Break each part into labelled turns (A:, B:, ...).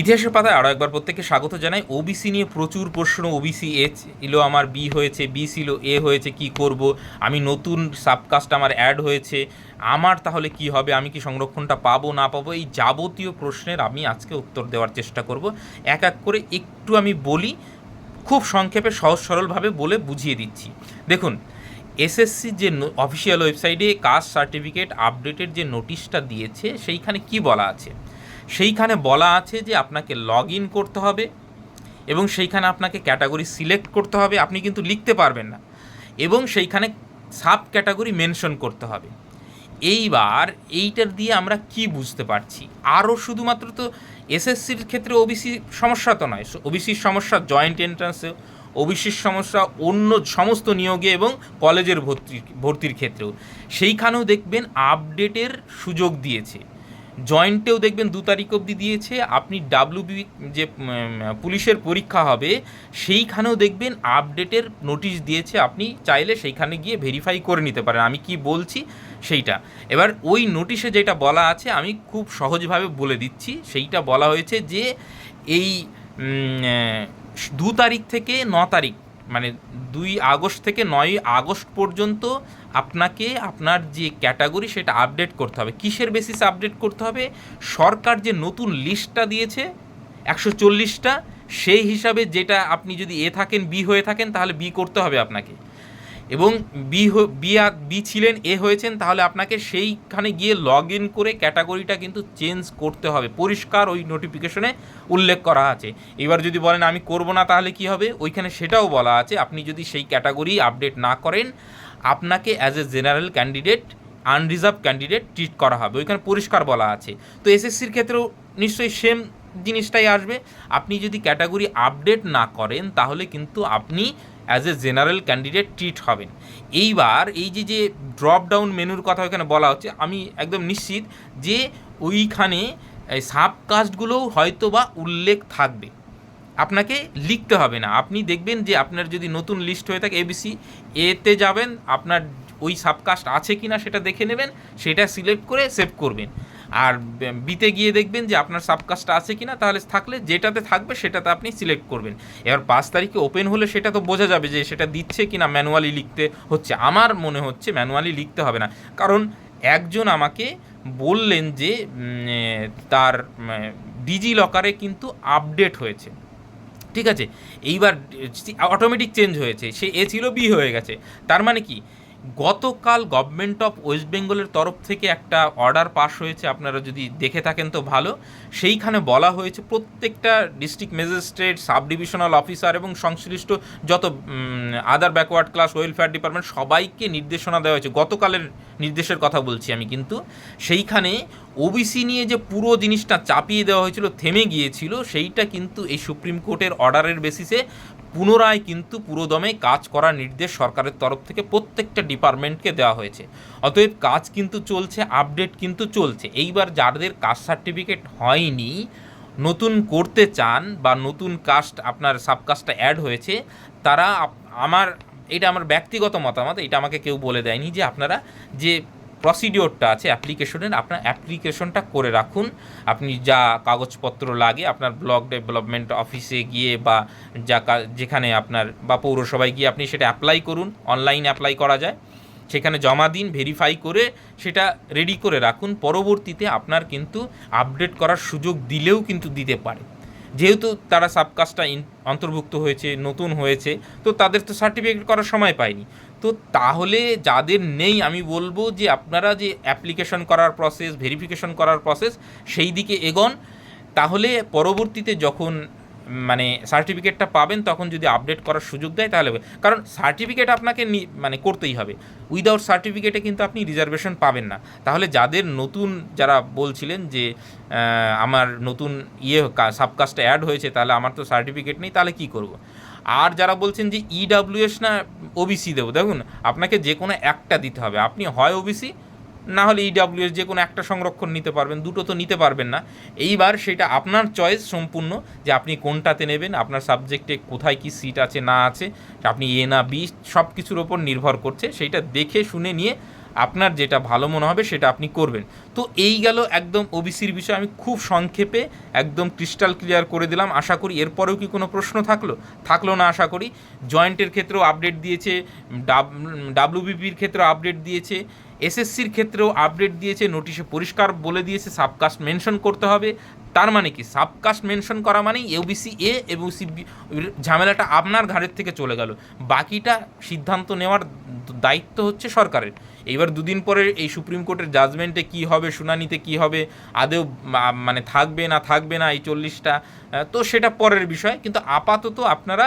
A: ইতিহাসের পাতায় আরও একবার প্রত্যেককে স্বাগত জানাই। ওবিসি নিয়ে প্রচুর প্রশ্ন। ওবিসি এ ছিল আমার বি হয়েছে বি ছিল এ হয়েছে, কি করব? আমি নতুন সাবকাস্ট আমার অ্যাড হয়েছে। আমার তাহলে কি হবে? আমি কি সংরক্ষণটা পাবো, না পাবো? এই যাবতীয় প্রশ্নের আমি আজকে উত্তর দেওয়ার চেষ্টা করব। এক এক করে একটু আমি বলি, খুব সংক্ষেপে সহজ সরলভাবে বলে বুঝিয়ে দিচ্ছি। দেখুন এসএসসি যে অফিসিয়াল ওয়েবসাইটে কাস্ট সার্টিফিকেট আপডেটের যে নোটিশটা দিয়েছে, সেইখানে কি বলা আছে? সেইখানে বলা আছে যে আপনাকে লগ ইন করতে হবে এবং সেইখানে আপনাকে ক্যাটাগরি সিলেক্ট করতে হবে, আপনি কিন্তু লিখতে পারবেন না। এবং সেইখানে সাব ক্যাটাগরি মেনশন করতে হবে। এইবার এইটার দিয়ে আমরা কি বুঝতে পারছি? আরও শুধুমাত্র তো এসএসসির ক্ষেত্রে ওবিসি সমস্যা তো নয়। ওবিসির সমস্যা জয়েন্ট এন্ট্রান্সে ওবিসির সমস্যা অন্য সমস্ত নিয়োগে এবং কলেজের ভর্তি, ভর্তির ক্ষেত্রেও। সেইখানেও দেখবেন আপডেটের সুযোগ দিয়েছে। জয়েন্টেও দেখবেন দু তারিখ অবধি দিয়েছে, আপনি ডাব্লিউবি যে পুলিশের পরীক্ষা হবে, সেইখানেও দেখবেন আপডেটের নোটিশ দিয়েছে, আপনি চাইলে সেইখানে গিয়ে ভেরিফাই করে নিতে পারেন, আমি কি বলছি সেইটা। এবার ওই নোটিশে যেটা বলা আছে, আমি খুব সহজভাবে বলে দিচ্ছি, সেইটা বলা হয়েছে যে এই দু তারিখ থেকে ন তারিখ মানে দুই আগস্ট থেকে নয় আগস্ট পর্যন্ত আপনাকে আপনার যে ক্যাটাগরি সেটা আপডেট করতে হবে। কিসের বেসিসে আপডেট করতে হবে? সরকার যে নতুন লিস্টটা দিয়েছে, একশো চল্লিশটা, সেই হিসাবে যেটা আপনি যদি এ থাকেন বি হয়ে থাকেন, তাহলে বি করতে হবে আপনাকে। এবং বি বি বি ছিলেন, এ হয়েছেন, তাহলে আপনাকে সেইখানে গিয়ে লগ ইন করে ক্যাটাগরিটা কিন্তু চেঞ্জ করতে হবে। পরিষ্কার ওই নোটিফিকেশনে উল্লেখ করা আছে। এবার যদি বলেন, আমি করব না, তাহলে কি হবে? ওইখানে সেটাও বলা আছে। আপনি যদি সেই ক্যাটাগরি আপডেট না করেন, আপনাকে as a general candidate unreserved candidate treat করা হবে। ওইখানে পরিষ্কার বলা আছে। তো এসএসসির ক্ষেত্রেও নিশ্চয়ই সেম জিনিসটাই আসবে। আপনি যদি ক্যাটাগরি আপডেট না করেন, তাহলে কিন্তু আপনি as a general candidate treat হবেন। এইবার এই যে যে ড্রপ ডাউন মেনুর কথা ওখানে বলা হচ্ছে, আমি একদম নিশ্চিত যে ওইখানে সাবকাস্টগুলোও হয়তো বা উল্লেখ থাকবে। আপনাকে লিখতে হবে না। আপনি দেখবেন যে আপনার যদি নতুন লিস্ট হয়ে থাকে এবিসি এতে যাবেন, আপনার ওই সাবকাস্ট আছে কি না সেটা দেখে নেবেন, সেটা সিলেক্ট করে সেভ করবেন। আর বিতে গিয়ে দেখবেন যে আপনার সাবকাস্টটা আছে কি না তাহলে থাকলে যেটাতে থাকবে সেটাতে আপনি সিলেক্ট করবেন। এবার পাঁচ তারিখে ওপেন হলে সেটা তো বোঝা যাবে যে সেটা দিচ্ছে কি না ম্যানুয়ালি লিখতে হচ্ছে। আমার মনে হচ্ছে ম্যানুয়ালি লিখতে হবে না। কারণ একজন আমাকে বললেন যে তার ডিজি লকারে কিন্তু আপডেট হয়েছে। ঠিক আছে? এইবার অটোমেটিক চেঞ্জ হয়েছে। সে এ ছিল বি হয়ে গেছে। তার মানে কি? গতকাল গভর্নমেন্ট অফ ওয়েস্ট বেঙ্গলের তরফ থেকে একটা অর্ডার পাশ হয়েছে। আপনারা যদি দেখে থাকেন তো ভালো। সেইখানে বলা হয়েছে, প্রত্যেকটা district magistrate sub divisional officer এবং সংশ্লিষ্ট যত other backward class welfare department সবাইকে নির্দেশনা দেওয়া হয়েছে। গতকালের নির্দেশের কথা বলছি আমি কিন্তু। সেইখানে ওবিসি নিয়ে যে পুরো জিনিসটা চাপিয়ে দেওয়া হয়েছিল, থেমে গিয়েছিল, সেইটা কিন্তু এই সুপ্রিম কোর্টের অর্ডারের বেসিসে পুনরায় কিন্তু পুরোদমে কাজ করার নির্দেশ সরকারের তরফ থেকে প্রত্যেকটা ডিপার্টমেন্টকে দেওয়া হয়েছে। অতএব কাজ কিন্তু চলছে, আপডেট কিন্তু চলছে। এইবার যাদের কাস্ট সার্টিফিকেট হয়নি, নতুন করতে চান বা নতুন কাস্ট আপনার সাবকাস্টটা অ্যাড হয়েছে, তারা আমার এটা আমার ব্যক্তিগত মতামত, এটা আমাকে কেউ বলে দেয়নি যে আপনারা যে প্রসিডিওরটা আছে অ্যাপ্লিকেশনের আপনার অ্যাপ্লিকেশনটা করে রাখুন। আপনি যা কাগজপত্র লাগে আপনার ব্লক ডেভেলপমেন্ট অফিসে গিয়ে বা যা যেখানে আপনার বা পৌরসভায় গিয়ে আপনি সেটা অ্যাপ্লাই করুন অনলাইন অ্যাপ্লাই করা যায়। সেখানে জমা দিন ভেরিফাই করে সেটা রেডি করে রাখুন। পরবর্তীতে আপনার কিন্তু আপডেট করার সুযোগ দিলেও কিন্তু দিতে পারে। যেহেতু তারা সাবকাস্টটা অন্তর্ভুক্ত হয়েছে, নতুন হয়েছে, তো তাদের তো সার্টিফিকেট করার সময় পায়নি। তো তাহলে যাদের নেই, আমি বলব যে আপনারা যে অ্যাপ্লিকেশন করার প্রসেস ভেরিফিকেশন করার প্রসেস সেই দিকে এগোন। তাহলে পরবর্তীতে যখন মানে সার্টিফিকেটটা পাবেন, তখন যদি আপডেট করার সুযোগ দেয় তাহলে। কারণ সার্টিফিকেট আপনাকে মানে করতেই হবে। উইদাউট সার্টিফিকেটে কিন্তু আপনি রিজার্ভেশন পাবেন না। তাহলে যাদের নতুন যারা বলছিলেন যে আমার নতুন ইয়ে সাবকাস্টে অ্যাড হয়েছে, তাহলে আমার তো সার্টিফিকেট নেই, তাহলে কি করব? আর যারা বলছেন যে ইডাব্লিউএস না ওবিসি দেবো। দেখুন, আপনাকে যে কোনো একটা দিতে হবে। আপনি হয় ওবিসি না হলে ইডাব্লিউএস যে কোনো একটা সংরক্ষণ নিতে পারবেন, দুটো তো নিতে পারবেন না। এইবার সেটা আপনার চয়েস সম্পূর্ণ যে আপনি কোনটাতে নেবেন, আপনার সাবজেক্টে কোথায় কি সিট আছে, না আছে, আপনি এ না বি সব কিছুর ওপর নির্ভর করছে। সেইটা দেখে, শুনে নিয়ে আপনার যেটা ভালো মনে হবে সেটা আপনি করবেন। তো এই গেল একদম ওবিসির বিষয়ে। আমি খুব সংক্ষেপে একদম ক্রিস্টাল ক্লিয়ার করে দিলাম। আশা করি এরপরেও কি কোনো প্রশ্ন থাকল? থাকল না, আশা করি। জয়েন্টের ক্ষেত্রেও আপডেট দিয়েছে ডাব ডাব্লিউবিপির ক্ষেত্রেও আপডেট দিয়েছে। এসএসসির ক্ষেত্রেও আপডেট দিয়েছে নোটিশে পরিষ্কার বলে দিয়েছে সাবকাস্ট মেনশন করতে হবে। তার মানে কি? সাবকাস্ট মেনশন করা মানেই ইউবিসি এ এবং সিবি ঝামেলাটা আপনার ঘাড়ের থেকে চলে গেল। বাকিটা সিদ্ধান্ত নেওয়ার দায়িত্ব হচ্ছে সরকারের। এইবার দুদিন পরে এই সুপ্রিম কোর্টের জাজমেন্টে কি হবে, শুনানিতে কি হবে, আদেও মানে থাকবে না থাকবে না এই চল্লিশটা তো সেটা পরের বিষয়। কিন্তু আপাতত আপনারা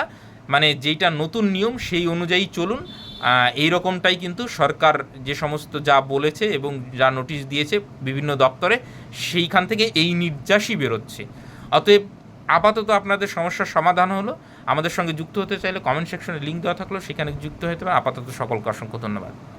A: মানে যেইটা নতুন নিয়ম, সেই অনুযায়ী চলুন। এই রকমটাই কিন্তু সরকার যে সমস্ত যা বলেছে এবং যা নোটিশ দিয়েছে বিভিন্ন দপ্তরে, সেইখান থেকে এই নির্যাসই বেরোচ্ছে। অতএব আপাতত আপনাদের সমস্যার সমাধান হলো। আমাদের সঙ্গে যুক্ত হতে চাইলে কমেন্ট সেকশনে লিঙ্ক দেওয়া থাকল, সেখানে যুক্ত হতে পারে আপাতত সকলকে অসংখ্য ধন্যবাদ।